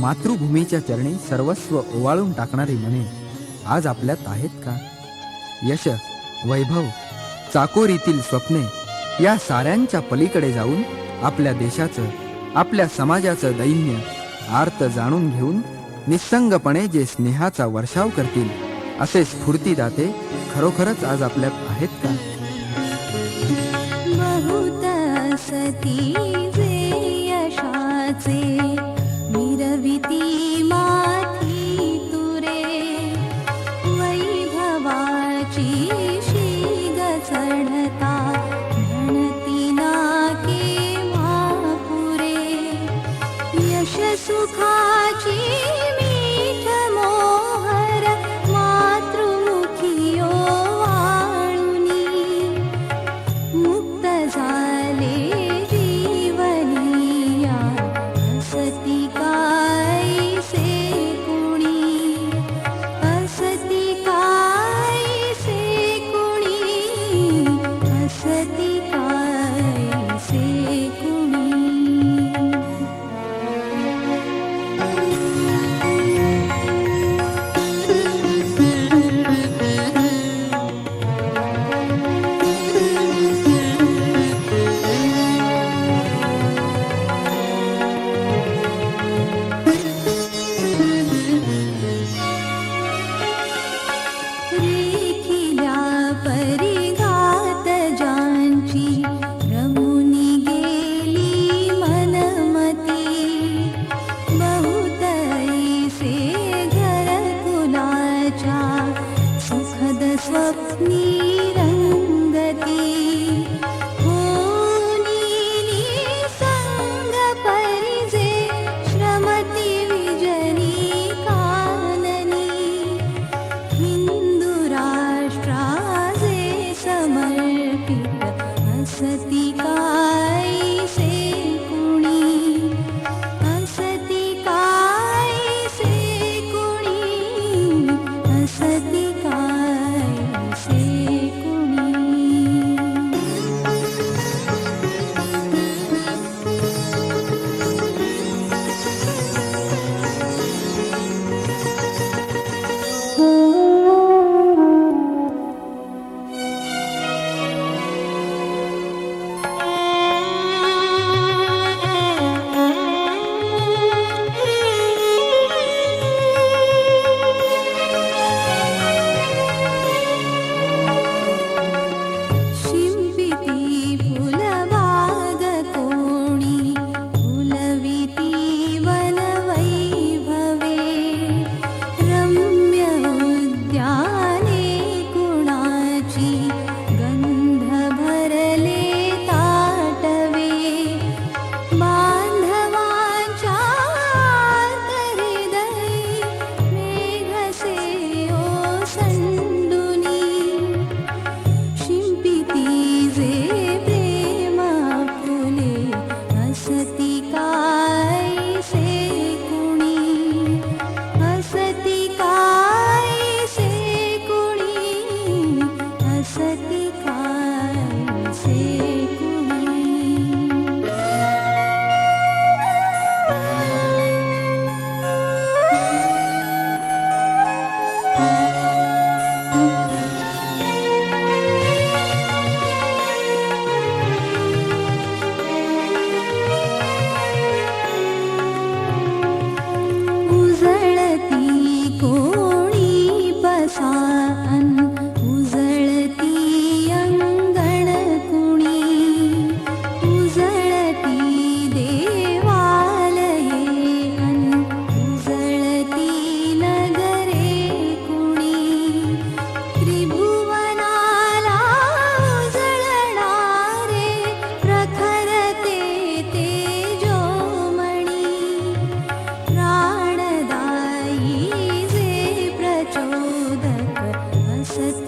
मातृभूमीच्या चरणी सर्वस्व ओवाळून टाकणारी मने आज आपल्यात आहेत का? यश वैभव चाकोरीतील स्वप्ने या साऱ्यांच्या पलीकडे जाऊन आपल्या देशाचं आपल्या समाजाचं दैन्य आर्त जाणून घेऊन निसंगपणे जे स्नेहाचा वर्षाव करतील असे स्फूर्तीदाते खरोखरच आज आपल्यात आहेत का? सती यशाचे ी मातिरे वैभवाची श्रीदसनता said